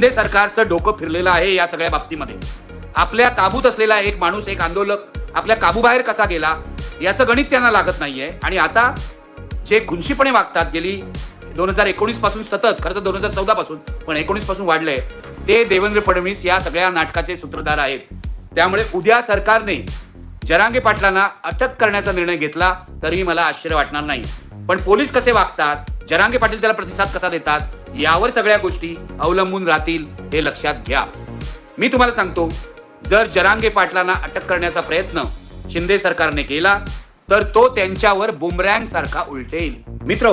शिंदे सरकारचं डोकं फिरलेलं आहे या सगळ्या बाबतीमध्ये. आपल्या ताबूत असलेला एक माणूस एक आंदोलक आपल्या काबूबाहेर कसा गेला याचं गणित त्यांना लागत नाहीये. आणि आता जे घुंशीपणे वागतात गेली दोन हजार एकोणीसपासून सतत खरं तर दोन हजार चौदा पासून पण एकोणीसपासून वाढलंय ते देवेंद्र फडणवीस या सगळ्या नाटकाचे सूत्रधार आहेत. त्यामुळे उद्या सरकारने जरांगे पाटलांना अटक करण्याचा निर्णय घेतला तरीही मला आश्चर्य वाटणार नाही. पण पोलीस कसे वागतात जरांगे पाटील त्याला प्रतिसाद कसा देतात यावर सगळ्या गोष्टी अवलंबून राहतील हे लक्षात घ्या. मी तुम्हाला सांगतो जर जरांगे पाटलांना अटक करण्याचा प्रयत्न शिंदे सरकारने केला तर तो त्यांच्यावर बुमरँग सारखा उलटेल. मित्र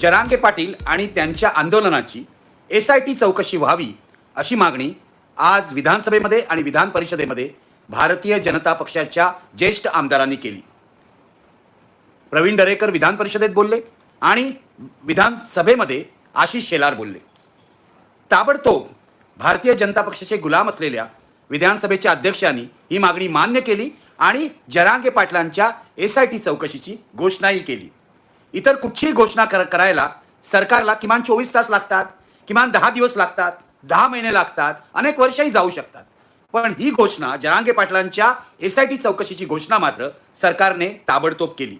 जरांगे पाटील आणि त्यांच्या आंदोलनाची एस आय टी चौकशी व्हावी अशी मागणी आज विधानसभेमध्ये आणि विधान परिषदेमध्ये भारतीय जनता पक्षाच्या ज्येष्ठ आमदारांनी केली. प्रवीण दरेकर विधान परिषदेत बोलले. आणि विधानसभेमध्ये आशिष शेलार बोलले. ताबडतोब भारतीय जनता पक्षाचे गुलाम असलेल्या विधानसभेच्या अध्यक्षांनी ही मागणी मान्य केली आणि जरांगे पाटलांच्या एस आय टी चौकशीची घोषणाही केली. इतर कुठचीही घोषणा कर करायला सरकारला किमान चोवीस तास लागतात किमान दहा दिवस लागतात दहा महिने लागतात अनेक वर्षही जाऊ शकतात. पण ही घोषणा जरांगे पाटलांच्या एस आय टी चौकशीची घोषणा मात्र सरकारने ताबडतोब केली.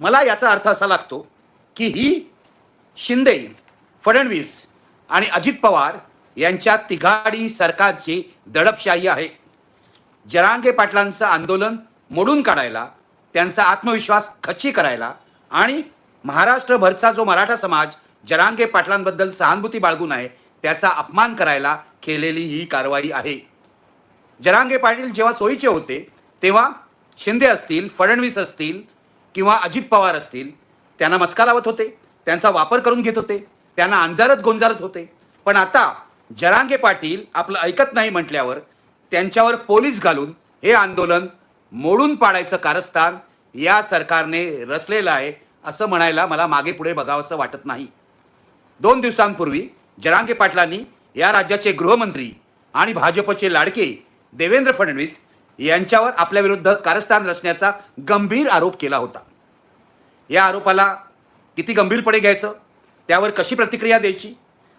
मला याचा अर्थ असा लागतो की ही शिंदे फडणवीस आणि अजित पवार यांच्या तिघाडी सरकारची दडपशाही आहे. जरांगे पाटलांचं आंदोलन मोडून काढायला त्यांचा आत्मविश्वास खच्ची करायला आणि महाराष्ट्रभरचा जो मराठा समाज जरांगे पाटलांबद्दल सहानुभूती बाळगून आहे त्याचा अपमान करायला केलेली ही कारवाई आहे. जरांगे पाटील जेव्हा सोयीचे होते तेव्हा शिंदे असतील फडणवीस असतील किंवा अजित पवार असतील त्यांना मस्का लावत होते त्यांचा वापर करून घेत होते त्यांना अंजारत गोंजारत होते. पण आता जरांगे पाटील आपलं ऐकत नाही म्हटल्यावर त्यांच्यावर पोलीस घालून हे आंदोलन मोडून पाडायचं कारस्थान या सरकारने रचलेलं आहे असं म्हणायला मला मागे पुढे बघावंसं वाटत नाही. दोन दिवसांपूर्वी जरांगे पाटलांनी या राज्याचे गृहमंत्री आणि भाजपचे लाडके देवेंद्र फडणवीस यांच्यावर आपल्या विरुद्ध कारस्थान रचण्याचा गंभीर आरोप केला होता. या आरोपाला किती गंभीरपणे घ्यायचं? त्यावर कशी प्रतिक्रिया द्यायची?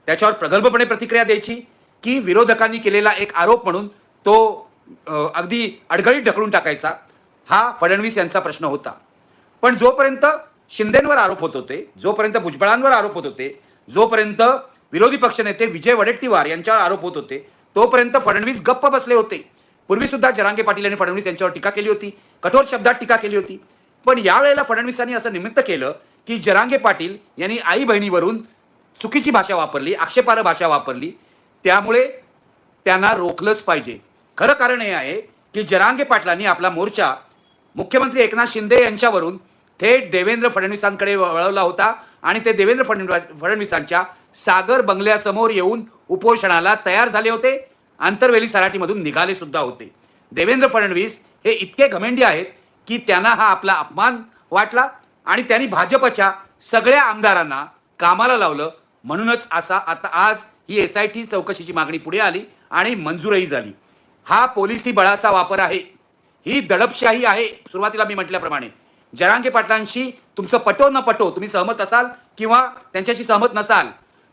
त्याच्यावर प्रगल्भपणे प्रतिक्रिया द्यायची की विरोधकांनी केलेला एक आरोप म्हणून तो अगदी अडगळीत ढकलून टाकायचा? हा फडणवीस यांचा प्रश्न होता. पण जोपर्यंत शिंदेंवर आरोप होत होते जोपर्यंत भुजबळांवर आरोप होत होते जोपर्यंत विरोधी पक्षनेते विजय वडेट्टीवार यांच्यावर आरोप होत होते तोपर्यंत फडणवीस गप्प बसले होते. पूर्वी सुद्धा जरांगे पाटील यांनी फडणवीस यांच्यावर टीका केली होती कठोर शब्दात टीका केली होती. पण यावेळेला फडणवीसांनी असं निमित्त केलं की जरांगे पाटील यांनी आई बहिणीवरून चुकीची भाषा वापरली आक्षेपार्ह भाषा वापरली. त्यामुळे त्यांना रोखलंच पाहिजे. खरं कारण हे आहे की जरांगे पाटलांनी आपला मोर्चा मुख्यमंत्री एकनाथ शिंदे यांच्यावरून थेट देवेंद्र फडणवीसांकडे वळवला होता आणि ते देवेंद्र फडणवीस फडणवीसांच्या सागर बंगल्यासमोर येऊन उपोषणाला तयार झाले होते. आंतरवेली सराटीमधून निघाले सुद्धा होते. देवेंद्र फडणवीस हे इतके घमेंडी आहेत की त्यांना हा आपला अपमान वाटला आणि त्यांनी भाजपच्या सगळ्या आमदारांना कामाला लावलं. म्हणूनच असा आता आज ही एस आय टी चौकशीची मागणी पुढे आली आणि मंजूरही झाली. हा पोलिसी बळाचा वापर आहे. ही दडपशाही आहे. सुरुवातीला मी म्हटल्याप्रमाणे. जरांगे पाटलांशी तुमचं पटो न पटो तुम्ही सहमत असाल किंवा त्यांच्याशी सहमत नसाल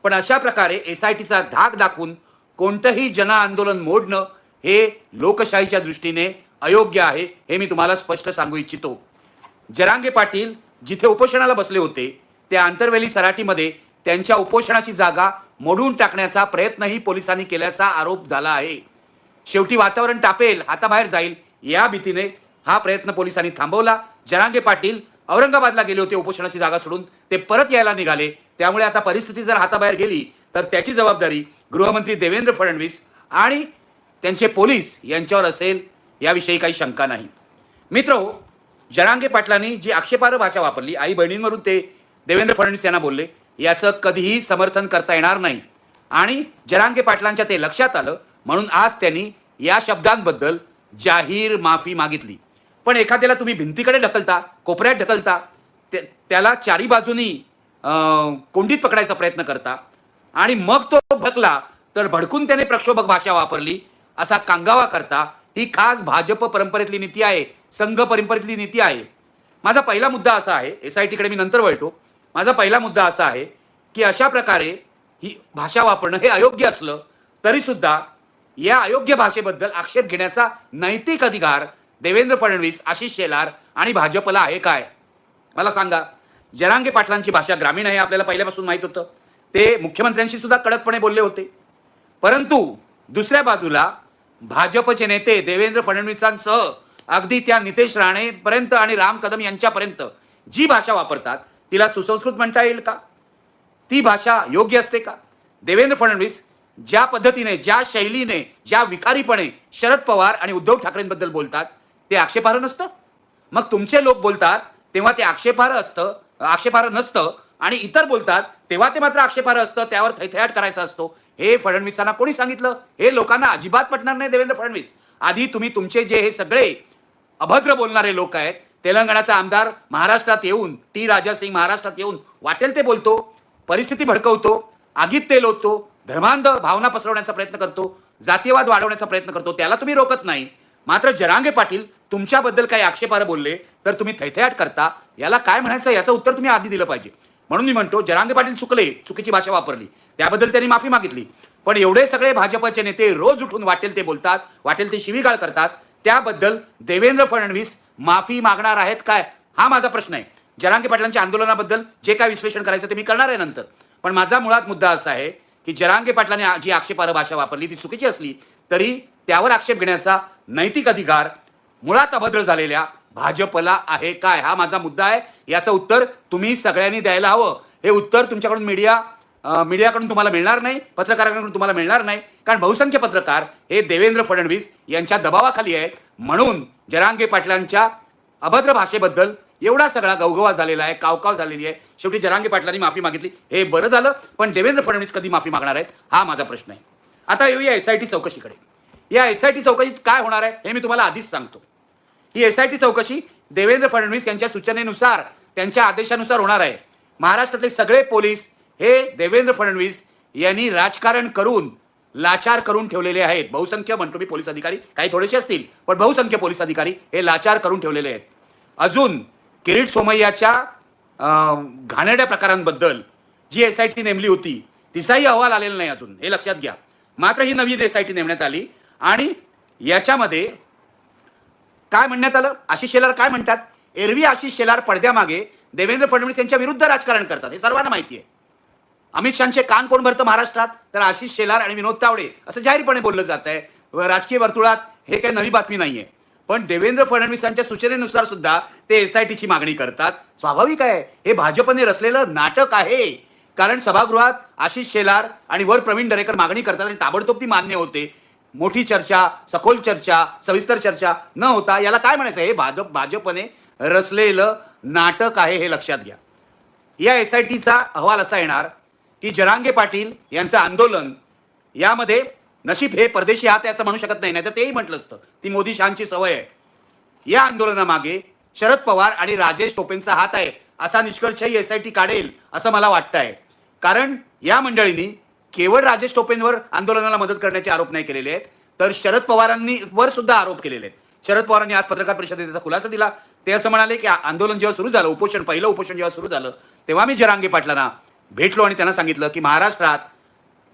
पण अशा प्रकारे एस आय टीचा धाक दाखवून कोणतंही जन आंदोलन मोडणं हे लोकशाहीच्या दृष्टीने अयोग्य आहे हे मी तुम्हाला स्पष्ट सांगू इच्छितो. जरांगे पाटील जिथे उपोषणाला बसले होते त्या आंतरवेली सराटीमध्ये त्यांच्या उपोषणाची जागा मोडून टाकण्याचा प्रयत्नही पोलिसांनी केल्याचा आरोप झाला आहे. शेवटी वातावरण टापेल हाताबाहेर जाईल या भीतीने हा प्रयत्न पोलिसांनी थांबवला. जरांगे पाटील औरंगाबादला गेले होते उपोषणाची जागा सोडून ते परत यायला निघाले. त्यामुळे आता परिस्थिती जर हाताबाहेर गेली तर त्याची जबाबदारी गृहमंत्री देवेंद्र फडणवीस आणि त्यांचे पोलीस यांच्यावर असेल याविषयी काही शंका नाही. मित्र हो, जरांगे पाटलांनी जी आक्षेपार्ह भाषा वापरली आई बहिणींवरून ते देवेंद्र फडणवीस यांना बोलले याचं कधीही समर्थन करता येणार नाही. आणि जरांगे पाटलांच्या ते लक्षात आलं म्हणून आज त्यांनी या शब्दांबद्दल जाहीर माफी मागितली. पण एखाद्याला तुम्ही भिंतीकडे ढकलता कोपऱ्यात ढकलता ते- त्याला चारी बाजूनी कोंडीत पकडायचा प्रयत्न करता आणि मग तो भडकला तर भडकून त्याने प्रक्षोभक भाषा वापरली. असा कांगावा करता ही खास भाजप परंपरेतली नीती आहे संघ परंपरेतली नीती आहे. माझा पहिला मुद्दा असा आहे एस आय टीकडे मी नंतर वळतो. माझा पहिला मुद्दा असा आहे की अशा प्रकारे ही भाषा वापरणं हे अयोग्य असलं तरी सुद्धा या अयोग्य भाषेबद्दल आक्षेप घेण्याचा नैतिक अधिकार देवेंद्र फडणवीस आशिष शेलार आणि भाजपला आहे काय? मला सांगा जरांगे पाटलांची भाषा ग्रामीण आहे आपल्याला पहिल्यापासून माहीत होतं. ते मुख्यमंत्र्यांशी सुद्धा कडकपणे बोलले होते. परंतु दुसऱ्या बाजूला भाजपचे नेते देवेंद्र फडणवीसांसह अगदी त्या नितेश राणेपर्यंत आणि राम कदम यांच्यापर्यंत जी भाषा वापरतात तिला सुसंस्कृत म्हणता येईल का? ती भाषा योग्य असते का? देवेंद्र फडणवीस ज्या पद्धतीने ज्या शैलीने ज्या विकारीपणे शरद पवार आणि उद्धव ठाकरेंबद्दल बोलतात ते आक्षेपार्ह नसतं? मग तुमचे लोक बोलतात तेव्हा ते आक्षेपार्ह असतं आक्षेपार्ह नसतं आणि इतर बोलतात तेव्हा ते मात्र आक्षेपार्ह असतं त्यावर थैथयाट करायचा असतो. हे फडणवीसांना कोणी सांगितलं? हे लोकांना अजिबात पटणार नाही देवेंद्र फडणवीस. आधी तुम्ही तुमचे जे हे सगळे अभद्र बोलणारे लोक आहेत तेलंगणाचा आमदार महाराष्ट्रात येऊन टी राजा सिंग महाराष्ट्रात येऊन वाटेल ते बोलतो परिस्थिती भडकवतो आगीत तेल होतो धर्मांध भावना पसरवण्याचा प्रयत्न करतो जातीयवाद वाढवण्याचा प्रयत्न करतो त्याला तुम्ही रोखत नाही. मात्र जरांगे पाटील तुमच्याबद्दल काही आक्षेपार्ह बोलले तर तुम्ही थैथयाट करता. याला काय म्हणायचं याचं उत्तर तुम्ही आधी दिलं पाहिजे. म्हणून मी म्हणतो जरांगे पाटील चुकले चुकीची भाषा वापरली. त्याबद्दल त्यांनी माफी मागितली. पण एवढे सगळे भाजपचे नेते रोज उठून वाटेल ते बोलतात वाटेल ते शिवीगाळ करतात. त्याबद्दल देवेंद्र फडणवीस माफी मागणार आहेत काय? हा माझा प्रश्न आहे. जरांगे पाटलांच्या आंदोलनाबद्दल जे काय विश्लेषण करायचं ते मी करणार आहे नंतर. पण माझा मुळात मुद्दा असा आहे की जरांगे पाटलांनी जी आक्षेपार्ह भाषा वापरली ती चुकीची असली तरी त्यावर आक्षेप घेण्याचा नैतिक अधिकार मुळात अभद्र झालेल्या भाजपला आहे काय? हा माझा मुद्दा आहे. याचं उत्तर तुम्ही सगळ्यांनी द्यायला हवं. हे उत्तर तुमच्याकडून मीडिया मीडियाकडून तुम्हाला मिळणार नाही पत्रकारांकडून तुम्हाला मिळणार नाही. कारण बहुसंख्य पत्रकार हे देवेंद्र फडणवीस यांच्या दबावाखाली आहेत. म्हणून जरांगे पाटलांच्या अभद्र भाषेबद्दल एवढा सगळा गवगवा झालेला आहे कावकाव झालेली आहे. शेवटी जरांगे पाटलांनी माफी मागितली. हे बरं झालं पण देवेंद्र फडणवीस कधी माफी मागणार आहेत? हा माझा प्रश्न आहे. आता येऊया एस आय टी चौकशीकडे. या एस आय टी चौकशीत काय होणार आहे हे मी तुम्हाला आधीच सांगतो. ही एस आय टी चौकशी देवेंद्र फडणवीस यांच्या सूचनेनुसार त्यांच्या आदेशानुसार होणार आहे. महाराष्ट्रातले सगळे पोलीस हे देवेंद्र फडणवीस यांनी राजकारण करून लाचार करून ठेवलेले आहेत. बहुसंख्य म्हणतो मी पोलीस अधिकारी काही थोडेसे असतील पण बहुसंख्य पोलीस अधिकारी हे लाचार करून ठेवलेले आहेत. अजून किरीट सोमय्याच्या घाणेड्या घाणेरड्या प्रकारांबद्दल जी एस आय टी नेमली होती तिचाही अहवाल आलेला नाही अजून. हे लक्षात घ्या. मात्र ही नवीन एस आय टी नेमण्यात आली आणि याच्यामध्ये काय म्हणण्यात आलं? आशिष शेलार काय म्हणतात? एरवी आशिष शेलार पडद्यामागे देवेंद्र फडणवीस यांच्या विरुद्ध राजकारण करतात. हे सर्वांना माहिती आहे. अमित शहाचे कान कोण भरतं महाराष्ट्रात? तर आशिष शेलार आणि विनोद तावडे असं जाहीरपणे बोललं जात आहे. राजकीय वर्तुळात हे काही नवी बातमी नाहीये. पण देवेंद्र फडणवीसांच्या सूचनेनुसार सुद्धा ते एस आय टीची मागणी करतात. स्वाभाविक आहे हे भाजपने रचलेलं नाटक आहे. कारण सभागृहात आशिष शेलार आणि वर प्रवीण दरेकर मागणी करतात आणि ताबडतोब ती मान्य होते. मोठी चर्चा सखोल चर्चा सविस्तर चर्चा न होता याला काय म्हणायचं हे भाजप भाजपने रचलेलं नाटक आहे हे लक्षात घ्या. या एस आय टीचा अहवाल असा येणार की जरांगे पाटील यांचं आंदोलन यामध्ये नशीब हे परदेशी हात आहे असं म्हणू शकत नाही नाही तर तेही म्हटलं असतं. ती मोदी शहांची सवय आहे. या आंदोलनामागे शरद पवार आणि राजेश टोपेंचा हात आहे असा निष्कर्षही एस आय टी काढेल असं मला वाटतं आहे कारण या मंडळींनी केवळ राजेश टोपेंवर आंदोलनाला मदत करण्याचे आरोप नाही केलेले आहेत. तर शरद पवारांनी वर सुद्धा आरोप केलेले आहेत. शरद पवारांनी आज पत्रकार परिषदेत त्याचा खुलासा दिला. ते असं म्हणाले की आंदोलन जेव्हा सुरू झालं उपोषण पहिलं उपोषण जेव्हा सुरू झालं तेव्हा मी जरांगे पाटलांना भेटलो आणि त्यांना सांगितलं की महाराष्ट्रात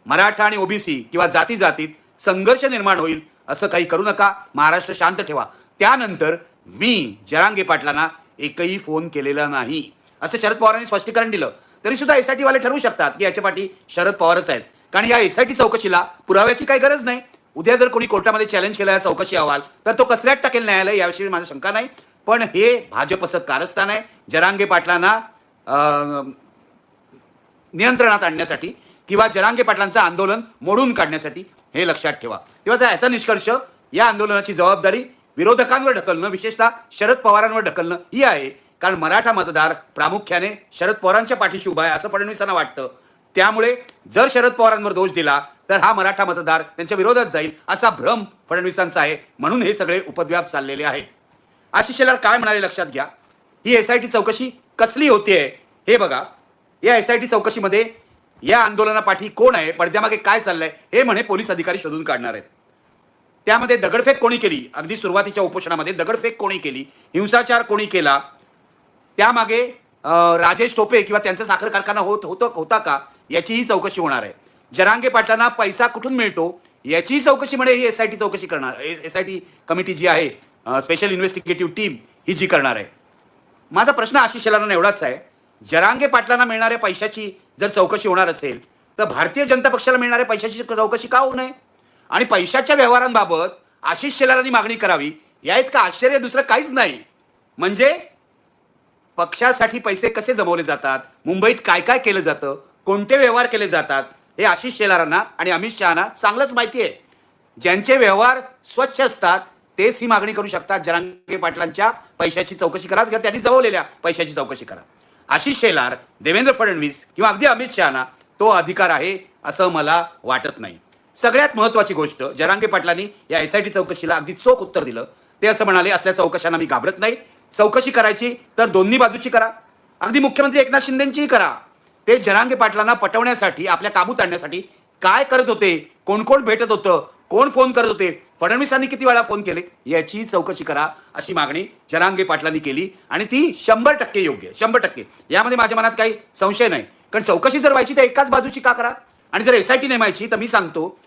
मराठा आणि ओबीसी किंवा जाती जातीत संघर्ष निर्माण होईल असं काही करू नका. महाराष्ट्र शांत ठेवा. त्यानंतर मी जरांगे पाटलांना एकही फोन केलेला नाही. असं शरद पवारांनी स्पष्टीकरण दिलं. तरी सुद्धा एस आय वाले ठरवू शकतात की याच्या पाठी शरद पवारच आहेत. कारण या एस आय टी चौकशीला पुराव्याची काही गरज नाही. उद्या जर कोणी कोर्टामध्ये चॅलेंज केला या चौकशी अहवाल तर तो कचऱ्यात टाकेल न्यायालय याविषयी माझी शंका नाही. पण हे भाजपचं कारस्थान आहे. जरांगे पाटलांना नियंत्रणात आणण्यासाठी किंवा जरांगे पाटलांचं आंदोलन मोडून काढण्यासाठी हे लक्षात ठेवा. तेव्हा याचा निष्कर्ष या आंदोलनाची जबाबदारी विरोधकांवर ढकलणं विशेषतः शरद पवारांवर ढकलणं ही आहे. कारण मराठा मतदार प्रामुख्याने शरद पवारांच्या पाठीशी उभा आहे असं फडणवीसांना वाटतं. त्यामुळे जर शरद पवारांवर दोष दिला तर हा मराठा मतदार त्यांच्या विरोधात जाईल असा भ्रम फडणवीसांचा आहे. म्हणून हे सगळे उपद्व्याप चाललेले आहेत. आशिष शेलार काय म्हणाले लक्षात घ्या. ही एस आय टी चौकशी कसली होतीये हे बघा. या एस आय टी चौकशीमध्ये या आंदोलनापाठी कोण आहे? पडद्यामागे काय चाललंय? हे म्हणे पोलीस अधिकारी शोधून काढणार आहेत. त्यामध्ये दगडफेक कोणी केली? अगदी सुरुवातीच्या उपोषणामध्ये दगडफेक कोणी केली? हिंसाचार कोणी केला? त्यामागे राजेश टोपे किंवा त्यांचा साखर कारखाना होत होतं होता का याचीही चौकशी होणार आहे. जरांगे पाटलांना पैसा कुठून मिळतो याचीही चौकशी म्हणजे ही एस आय टी चौकशी करणार एस आय टी कमिटी जी आहे स्पेशल इन्व्हेस्टिगेटिव्ह टीम ही जी करणार आहे. माझा प्रश्न आशिष शेलारांना एवढाच आहे जरांगे पाटलांना मिळणाऱ्या पैशाची जर चौकशी होणार असेल तर भारतीय जनता पक्षाला मिळणाऱ्या पैशाची चौकशी का होऊ नये? आणि पैशाच्या व्यवहारांबाबत आशिष शेलारांनी मागणी करावी या इतकं आश्चर्य दुसरं काहीच नाही. म्हणजे पक्षासाठी पैसे कसे जमवले जातात? मुंबईत काय काय केलं जातं? कोणते व्यवहार केले जातात? हे आशिष शेलारांना आणि अमित शहाना चांगलंच माहिती आहे. ज्यांचे व्यवहार स्वच्छ असतात तेच ही मागणी करू शकतात. जरांगे पाटलांच्या पैशाची चौकशी करा किंवा त्यांनी जमवलेल्या पैशाची चौकशी करा. आशिष शेलार देवेंद्र फडणवीस किंवा अगदी अमित शहाना तो अधिकार आहे असं मला वाटत नाही. सगळ्यात महत्वाची गोष्ट जरांगे पाटलांनी या एस आय टी चौकशीला अगदी चोख उत्तर दिलं. ते असं म्हणाले असल्या चौकशांना मी घाबरत नाही. चौकशी करायची तर दोन्ही बाजूची करा. अगदी मुख्यमंत्री एकनाथ शिंदेंचीही करा. ते जरांगे पाटलांना पटवण्यासाठी आपल्या काबूत आणण्यासाठी काय करत होते कोण कोण भेटत होतं कोण फोन करत होते फडणवीसांनी किती वेळा फोन केले याची चौकशी करा अशी मागणी जरांगे पाटलांनी केली आणि ती शंभर टक्के योग्य आहे शंभर टक्के. यामध्ये माझ्या मनात काही संशय नाही. कारण चौकशी जर व्हायची तर एकाच बाजूची का करा? आणि जर एस आय टी नेमायची तर मी सांगतो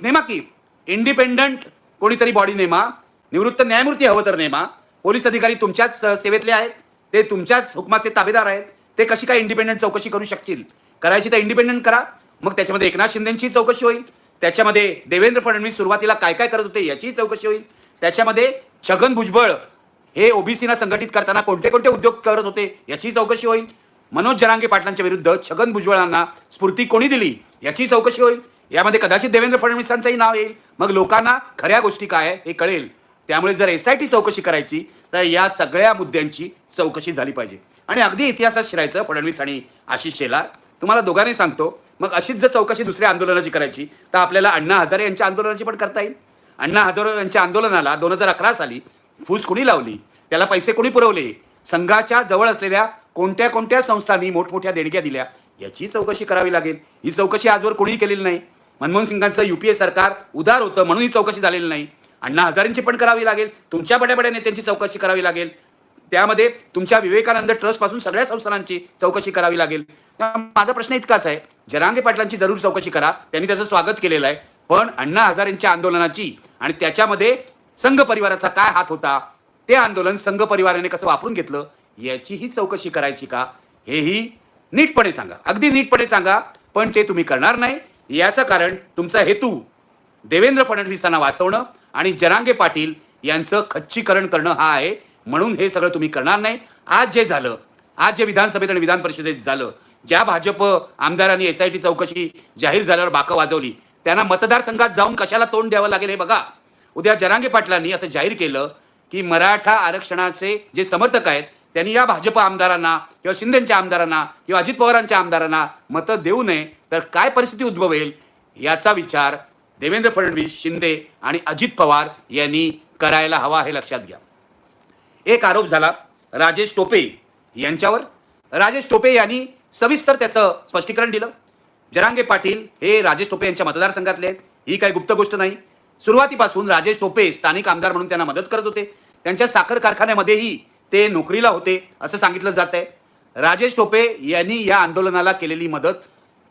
नेमा की इंडिपेंडंट कोणीतरी बॉडी नेमा निवृत्त न्यायमूर्ती हवं तर नेमा पोलीस अधिकारी तुमच्याच सेवेतले आहेत ते तुमच्याच हुकमाचे ताबेदार आहेत ते कशी काय इंडिपेंडंट चौकशी करू शकतील? करायची तर इंडिपेंडंट करा मग त्याच्यामध्ये एकनाथ शिंदेची चौकशी होईल त्याच्यामध्ये देवेंद्र फडणवीस सुरुवातीला काय काय करत होते याचीही चौकशी होईल त्याच्यामध्ये छगन भुजबळ हे ओबीसीना संघटित करताना कोणते कोणते उद्योग करत होते याची चौकशी होईल. मनोज जरांगे पाटलांच्या विरुद्ध छगन भुजबळांना स्फूर्ती कोणी दिली याची चौकशी होईल. यामध्ये कदाचित देवेंद्र फडणवीसांचंही नाव येईल. मग लोकांना खऱ्या गोष्टी काय आहे हे कळेल. त्यामुळे जर एस आय टी चौकशी करायची तर या सगळ्या मुद्द्यांची चौकशी झाली पाहिजे. आणि अगदी इतिहासात शिरायचं फडणवीस आणि आशिष शेलार. तुम्हाला दोघांनी सांगतो मग अशीच जर चौकशी दुसऱ्या आंदोलनाची करायची तर आपल्याला अण्णा हजारे यांच्या आंदोलनाची पण करता येईल. अण्णा हजारे यांच्या आंदोलनाला दोन हजार अकरा साली फूस कुणी लावली? त्याला पैसे कुणी पुरवले? संघाच्या जवळ असलेल्या कोणत्या कोणत्या संस्थांनी मोठमोठ्या देणग्या दिल्या? याची चौकशी करावी लागेल. ही चौकशी आजवर कोणीही केलेली नाही. मनमोहन सिंगांचं युपीए सरकार उदार होतं म्हणून ही चौकशी झालेली नाही. अण्णा हजारेंची पण करावी लागेल तुमच्या बड्या बड्या नेत्यांची चौकशी करावी लागेल. त्यामध्ये तुमच्या विवेकानंद ट्रस्टपासून सगळ्या संस्थानांची चौकशी करावी लागेल. माझा प्रश्न इतकाच आहे जरांगे पाटलांची जरूर चौकशी करा त्यांनी त्याचं स्वागत केलेलं आहे. पण अण्णा हजारेंच्या आंदोलनाची आणि त्याच्यामध्ये संघ परिवाराचा काय हात होता ते आंदोलन संघ परिवाराने कसं वापरून घेतलं याचीही चौकशी करायची का हेही नीटपणे सांगा. अगदी नीटपणे सांगा पण ते तुम्ही करणार नाही. याचं कारण तुमचा हेतू देवेंद्र फडणवीसांना वाचवणं आणि जरांगे पाटील यांचं खच्चीकरण करणं हा आहे. म्हणून हे सगळं तुम्ही करणार नाही. आज जे झालं आज जे विधानसभेत आणि विधान परिषदेत झालं ज्या भाजप आमदारांनी एस आय टी चौकशी जाहीर झाल्यावर बाकं वाजवली त्यांना मतदारसंघात जाऊन कशाला तोंड द्यावं लागेल हे बघा. उद्या जरांगे पाटलांनी असं जाहीर केलं की मराठा आरक्षणाचे जे समर्थक आहेत त्यांनी या भाजप आमदारांना किंवा शिंदेच्या आमदारांना किंवा अजित पवारांच्या आमदारांना मतं देऊ नये. तर काय परिस्थिती उद्भवेल याचा विचार देवेंद्र फडणवीस शिंदे आणि अजित पवार यांनी करायला हवा हे लक्षात घ्या. एक आरोप झाला राजेश टोपे यांच्यावर. राजेश टोपे यांनी सविस्तर त्याचं स्पष्टीकरण दिलं. जरांगे पाटील हे राजेश टोपे यांच्या मतदारसंघातले आहेत. ही काही गुप्त गोष्ट नाही. सुरुवातीपासून राजेश टोपे स्थानिक आमदार म्हणून त्यांना मदत करत होते. त्यांच्या साखर कारखान्यामध्येही ते नोकरीला होते असं सांगितलं जात आहे राजेश टोपे यांनी या आंदोलनाला केलेली मदत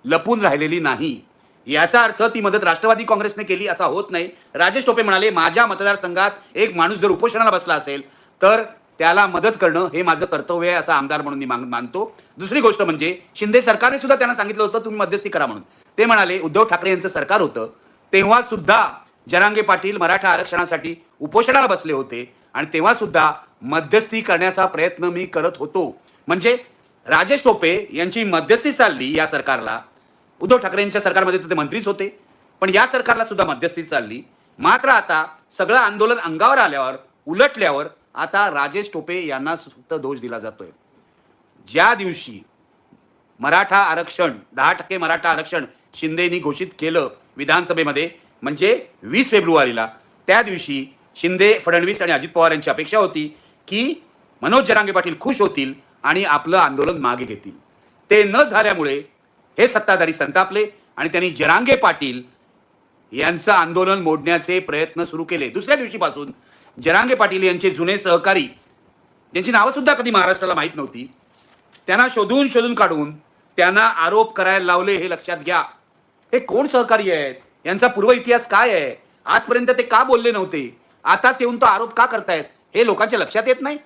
लपून राहिलेली नाही. याचा अर्थ ती मदत राष्ट्रवादी काँग्रेसने केली असा होत नाही. राजेश टोपे म्हणाले माझ्या मतदारसंघात एक माणूस जर उपोषणाला बसला असेल तर त्याला मदत करणं हे माझं कर्तव्य आहे असं आमदार म्हणून मी मान- मानतो. दुसरी गोष्ट म्हणजे शिंदे सरकारने सुद्धा त्यांना सांगितलं होतं तुम्ही मध्यस्थी करा म्हणून. ते म्हणाले उद्धव ठाकरे यांचं सरकार होतं तेव्हा सुद्धा जरांगे पाटील मराठा आरक्षणासाठी उपोषणाला बसले होते आणि तेव्हा सुद्धा मध्यस्थी करण्याचा प्रयत्न मी करत होतो. म्हणजे राजेश टोपे यांची मध्यस्थी चालली या सरकारला उद्धव ठाकरेंच्या सरकारमध्ये तर ते मंत्रीच होते. पण या सरकारला सुद्धा मध्यस्थी चालली. मात्र आता सगळं आंदोलन अंगावर आल्यावर उलटल्यावर आता राजेश टोपे यांना फक्त दोष दिला जातोय. ज्या दिवशी मराठा आरक्षण दहा टक्के मराठा आरक्षण शिंदेनी घोषित केलं विधानसभेमध्ये म्हणजे वीस फेब्रुवारीला त्या दिवशी शिंदे फडणवीस आणि अजित पवार यांची अपेक्षा होती की मनोज जरांगे पाटील खुश होतील आणि आपलं आंदोलन मागे घेतील. ते न झाल्यामुळे हे सत्ताधारी संतापले आणि त्यांनी जरांगे पाटील यांचं आंदोलन मोडण्याचे प्रयत्न सुरू केले. दुसऱ्या दिवशीपासून जरांगे पाटील यांचे जुने सहकारी ज्यांची नावं सुद्धा कधी महाराष्ट्राला माहीत नव्हती त्यांना शोधून शोधून काढून त्यांना आरोप करायला लावले हे लक्षात घ्या. हे कोण सहकारी आहेत? यांचा पूर्व इतिहास काय आहे? आजपर्यंत ते का बोलले नव्हते? आताच येऊन तो आरोप का करतायत? हे लोकांच्या लक्षात येत नाही?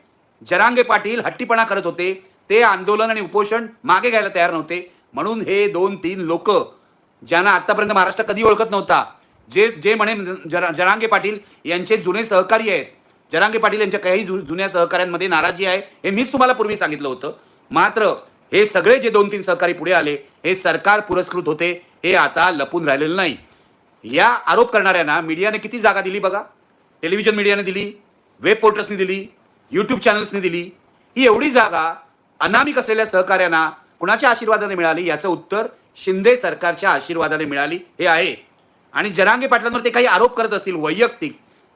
जरांगे पाटील हट्टीपणा करत होते. ते आंदोलन आणि उपोषण मागे घ्यायला तयार नव्हते. म्हणून हे दोन तीन लोक ज्यांना आतापर्यंत महाराष्ट्र कधी ओळखत नव्हता जे जे म्हणे जरा जरांगे पाटील यांचे जुने सहकारी आहेत. जरांगे पाटील यांच्या काही जु- जुन्या सहकाऱ्यांमध्ये नाराजी आहे हे मीच तुम्हाला पूर्वी सांगितलं होतं. मात्र हे सगळे जे दोन तीन सहकारी पुढे आले हे सरकार पुरस्कृत होते हे आता लपून राहिलेलं नाही. या आरोप करणाऱ्यांना मीडियाने किती जागा दिली बघा. टेलिव्हिजन मीडियाने दिली वेब पोर्टल्सनी दिली यूट्यूब चॅनल्सनी दिली. ही एवढी जागा अनामिक असलेल्या सहकाऱ्यांना कुणाच्या आशीर्वादाने मिळाली? याचं उत्तर शिंदे सरकारच्या आशीर्वादाने मिळाली. हे आहे. आणि जरांगे पाटलांवर ते काही आरोप करत असतील वैयक्तिक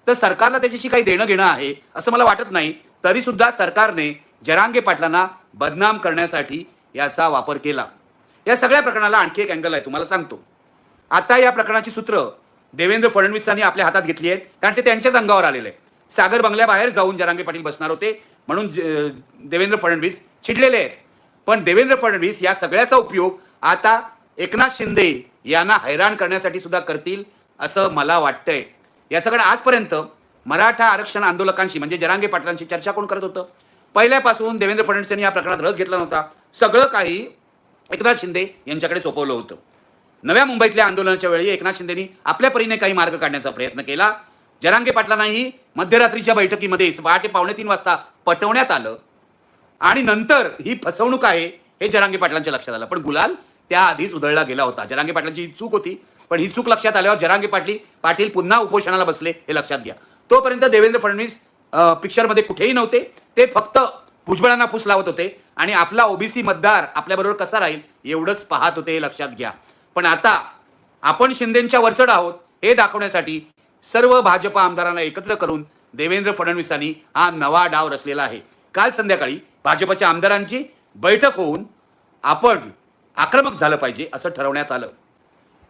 तर सरकारला त्याच्याशी काही देणं घेणं आहे असं मला वाटत नाही. तरी सुद्धा सरकारने जरांगे पाटलांना बदनाम करण्यासाठी याचा वापर केला. या सगळ्या प्रकरणाला आणखी एक अँगल आहे तुम्हाला सांगतो. आता या प्रकरणाची सूत्र देवेंद्र फडणवीसांनी आपल्या हातात घेतली आहेत कारण ते त्यांच्याच अंगावर आलेले आहे सागर बंगल्याबाहेर जाऊन जरांगे पाटील बसणार होते म्हणून देवेंद्र फडणवीस चिडलेले आहेत. पण देवेंद्र फडणवीस या सगळ्याचा उपयोग आता एकनाथ शिंदे यांना हैराण करण्यासाठी सुद्धा करतील असं मला वाटतंय. या सगळं आजपर्यंत मराठा आरक्षण आंदोलकांशी म्हणजे जरांगे पाटलांशी चर्चा कोण करत होतं? पहिल्यापासून देवेंद्र फडणवीस यांनी या प्रकरणात रस घेतला नव्हता. सगळं काही एकनाथ शिंदे यांच्याकडे सोपवलं होतं. नव्या मुंबईतल्या आंदोलनाच्या वेळी एकनाथ शिंदेनी आपल्या परीने काही मार्ग काढण्याचा प्रयत्न केला. जरांगे पाटलांनाही मध्यरात्रीच्या बैठकीमध्ये पहाटे पावणे तीन वाजता पटवण्यात आलं. आणि नंतर ही फसवणूक आहे हे जरांगे पाटलांच्या लक्षात आलं. पण गुलाल त्याआधीच उधळला गेला होता. जरांगे पाटलांची ही चूक होती पण ही चूक लक्षात आल्यावर जरांगे पाटली पाटील पुन्हा उपोषणाला बसले हे लक्षात घ्या. तोपर्यंत देवेंद्र फडणवीस पिक्चरमध्ये कुठेही नव्हते. ते फक्त भुजबळांना फूस लावत होते आणि आपला ओबीसी मतदार आपल्याबरोबर कसा राहील एवढंच पाहत होते हे लक्षात घ्या. पण आता आपण शिंदेच्या वरचढ आहोत हे दाखवण्यासाठी सर्व भाजपा आमदारांना एकत्र करून देवेंद्र फडणवीसांनी हा नवा डाव रचलेला आहे. काल संध्याकाळी भाजपच्या आमदारांची बैठक होऊन आपण आक्रमक झालं पाहिजे असं ठरवण्यात आलं.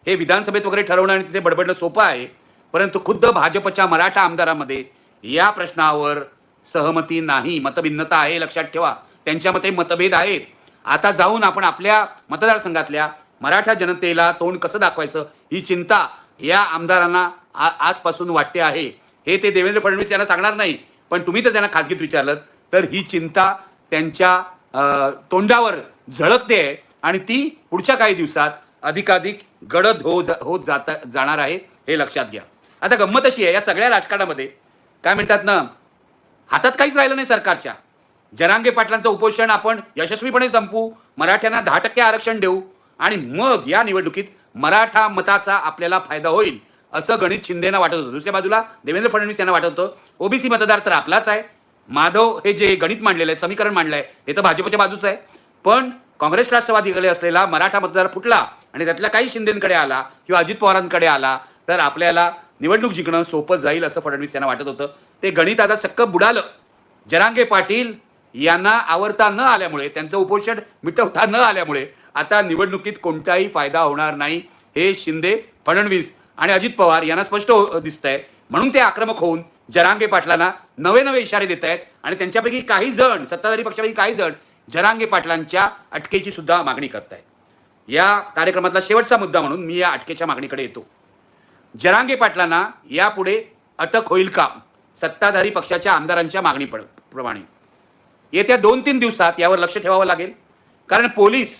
हे विधानसभेत वगैरे ठरवणं आणि तिथे बडबडणं सोपं आहे परंतु खुद्द भाजपच्या मराठा आमदारामध्ये या प्रश्नावर सहमती नाही. मतभिन्नता आहे लक्षात ठेवा. त्यांच्यामध्ये मतभेद आहेत. आता जाऊन आपण आपल्या मतदारसंघातल्या मराठा जनतेला तोंड कसं दाखवायचं ही चिंता या आमदारांना आजपासून वाटते आहे. हे ते देवेंद्र फडणवीस यांना सांगणार नाही पण तुम्ही तर त्यांना खाजगीत विचारलं तर ही चिंता त्यांच्या तोंडावर झळकते आहे आणि ती पुढच्या काही दिवसात अधिकाधिक गडद हो जा- होत जात जाणार आहे हे लक्षात घ्या. आता गंमत अशी आहे या सगळ्या राजकारणामध्ये काय म्हणतात ना हातात काहीच राहिलं नाही सरकारच्या. जरांगे पाटलांचं उपोषण आपण यशस्वीपणे संपवू मराठ्यांना दहा टक्के आरक्षण देऊ आणि मग या निवडणुकीत मराठा मताचा आपल्याला फायदा होईल असं गणित शिंदेना वाटत होतं. दुसऱ्या बाजूला देवेंद्र फडणवीस यांना वाटत होतं ओबीसी मतदार तर आपलाच आहे. माधव हे जे गणित मांडलेलं आहे समीकरण मांडलं आहे हे तर भाजपच्या बाजूच आहे. पण काँग्रेस राष्ट्रवादीकडे असलेला मराठा मतदार फुटला आणि त्यातल्या काही शिंदेकडे आला किंवा अजित पवारांकडे आला तर आपल्याला निवडणूक जिंकणं सोपं जाईल असं फडणवीस यांना वाटत होतं. ते गणित आता सक्क बुडालं. जरांगे पाटील यांना आवडता न आल्यामुळे त्यांचं उपोषण मिटवता न आल्यामुळे आता निवडणुकीत कोणताही फायदा होणार नाही हे शिंदे फडणवीस आणि अजित पवार यांना स्पष्ट दिसत आहे म्हणून ते आक्रमक होऊन जरांगे पाटलांना नवे नवे इशारे देत आहेत. आणि त्यांच्यापैकी काही जण सत्ताधारी पक्षापैकी काही जण जरांगे पाटलांच्या अटकेची सुद्धा मागणी करतायत या कार्यक्रमातला शेवटचा मुद्दा म्हणून मी या अटकेच्या मागणीकडे येतो. जरांगे पाटलांना यापुढे अटक होईल का? सत्ताधारी पक्षाच्या आमदारांच्या मागणी प्रमाणे. येत्या दोन तीन दिवसात यावर लक्ष ठेवावं लागेल. कारण पोलीस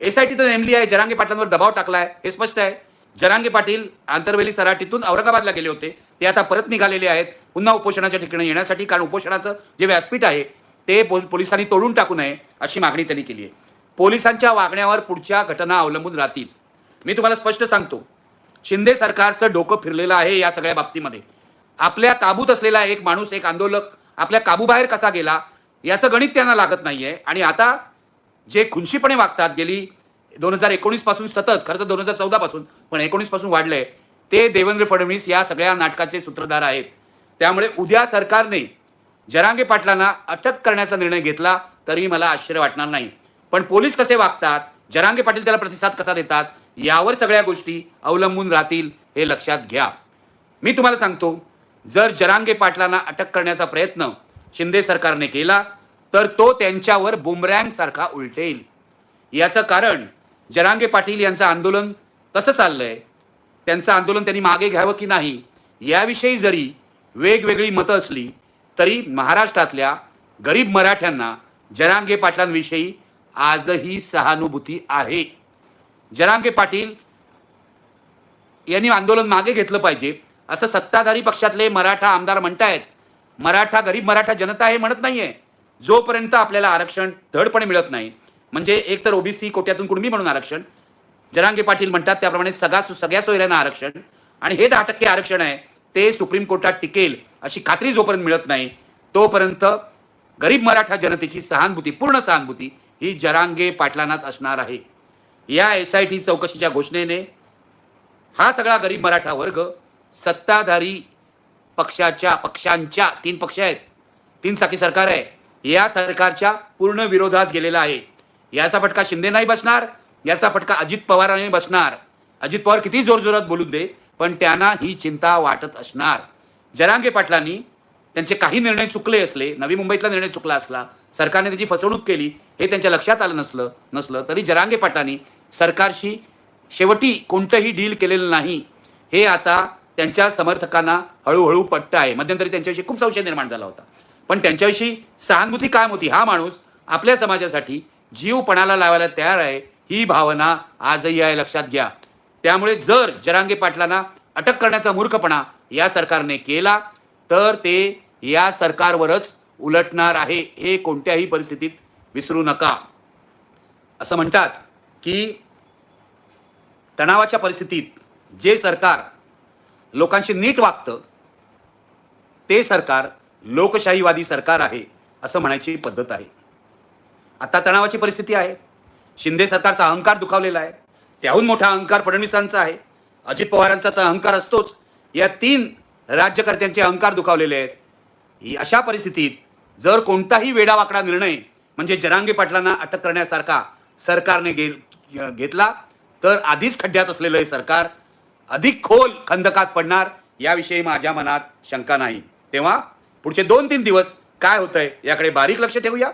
एस आय टी तर नेमली आहे जरांगे पाटलांवर दबाव टाकला आहे हे स्पष्ट आहे. जरांगे पाटील आंतरवेली सराटीतून औरंगाबादला गेले होते. ते आता परत निघालेले आहेत. पुन्हा उपोषणाच्या ठिकाणी येण्यासाठी कारण उपोषणाचं जे व्यासपीठ आहे ते पोलिसांनी तोडून टाकू नये अशी मागणी त्यांनी केली आहे. पोलिसांच्या वागण्यावर पुढच्या घटना अवलंबून राहतील. मी तुम्हाला स्पष्ट सांगतो. शिंदे सरकारचं डोकं फिरलेलं आहे या सगळ्या बाबतीमध्ये. आपल्या ताबूत असलेला एक माणूस एक आंदोलक आपल्या काबूबाहेर कसा गेला याचं गणित त्यांना लागत नाही आहे आणि आता जे खुनशीपणे वागतात गेली दोन हजार एकोणीसपासून सतत खरं तर दोन हजार चौदा पासून पण एकोणीसपासून वाढलंय. ते देवेंद्र फडणवीस या सगळ्या नाटकाचे सूत्रधार आहेत. त्यामुळे उद्या सरकारने जरांगे पाटलांना अटक करण्याचा निर्णय घेतला तरी मला आश्चर्य वाटणार नाही. पण पोलीस कसे वागतात जरांगे पाटील त्याला प्रतिसाद कसा देतात यावर सगळ्या गोष्टी अवलंबून राहतील हे लक्षात घ्या. मी तुम्हाला सांगतो जर जरांगे पाटलांना अटक करण्याचा प्रयत्न शिंदे सरकारने केला तर तो त्यांच्यावर बुमरँग सारखा उलटेल. याचं कारण जरांगे पाटील यांचं आंदोलन कसं चाललंय. त्यांचं आंदोलन त्यांनी मागे घ्यावं की नाही याविषयी जरी वेगवेगळी मतं असली तरी महाराष्ट्रातल्या गरीब मराठ्यांना जरांगे पाटलांविषयी आजही सहानुभूती आहे. जरांगे पाटील यांनी आंदोलन मागे घेतलं पाहिजे असं सत्ताधारी पक्षातले मराठा आमदार म्हणतायत. मराठा गरीब मराठा जनता हे म्हणत नाहीये. जोपर्यंत आपल्याला आरक्षण धडपणे मिळत नाही म्हणजे एक तर ओबीसी कोट्यातून कुणबी म्हणून आरक्षण जरांगे पाटील म्हणतात त्याप्रमाणे सगळा सगळ्या सोयऱ्यांना आरक्षण आणि हे दहा टक्के आरक्षण आहे ते सुप्रीम कोर्टात टिकेल अशी खात्री जोपर्यंत मिळत नाही तोपर्यंत गरीब मराठा जनतेची सहानुभूती पूर्ण सहानुभूती ही जरांगे पाटलांनाच असणार आहे. या एस आय टी चौकशीच्या घोषणेने हा सगळा गरीब मराठा वर्ग सत्ताधारी पक्षाच्या पक्षांच्या तीन पक्ष आहेत तीन साखी सरकार आहे या सरकारच्या पूर्ण विरोधात गेलेला आहे. याचा फटका शिंदे नाही बसणार याचा फटका अजित पवारांनी बसणार. अजित पवार किती जोरजोरात बोलून दे पण त्यांना ही चिंता वाटत असणार. जरांगे पाटलांनी त्यांचे काही निर्णय चुकले असले नवी मुंबईतला निर्णय चुकला असला सरकारने त्याची फसवणूक केली हे त्यांच्या लक्षात आलं नसलं नसलं तरी जरांगे पाटलांनी सरकारशी शेवटी कोणतंही डील केलेलं नाही. हे आता त्यांच्या समर्थकांना हळूहळू पट्ट आहे. मध्यंतरी त्यांच्याविषयी खूप संशय निर्माण झाला होता. पण त्यांच्याविषयी सहानुभूती कायम होती. हा माणूस आपल्या समाजासाठी जीव पणाला लावायला तयार आहे ही भावना आजही आहे लक्षात घ्या. त्यामुळे जर जरांगे पाटलांना अटक करण्याचा मूर्खपणा या सरकारने केला तर ते या सरकारवरच उलटणार आहे हे कोणत्याही परिस्थितीत विसरू नका. असं म्हणतात की तणावाच्या परिस्थितीत जे सरकार लोकांशी नीट वागतं ते सरकार लोकशाहीवादी सरकार आहे असं म्हणायची पद्धत आहे. आता तणावाची परिस्थिती आहे. शिंदे सरकारचा अहंकार दुखावलेला आहे. त्याहून मोठा अहंकार फडणवीसांचा आहे. अजित पवारांचा तर अहंकार असतोच. या तीन राज्यकर्त्यांचे अहंकार दुखावलेले आहेत. ही अशा परिस्थितीत जर कोणताही वेडावाकडा निर्णय म्हणजे जरांगे पाटलांना अटक करण्यासारखा सरकारने गे घेतला तर आधीच खड्ड्यात असलेलं हे सरकार अधिक खोल खंदकात पडणार याविषयी माझ्या मनात शंका नाही. तेव्हा पुढचे दोन तीन दिवस काय होतंय याकडे बारीक लक्ष ठेवूया.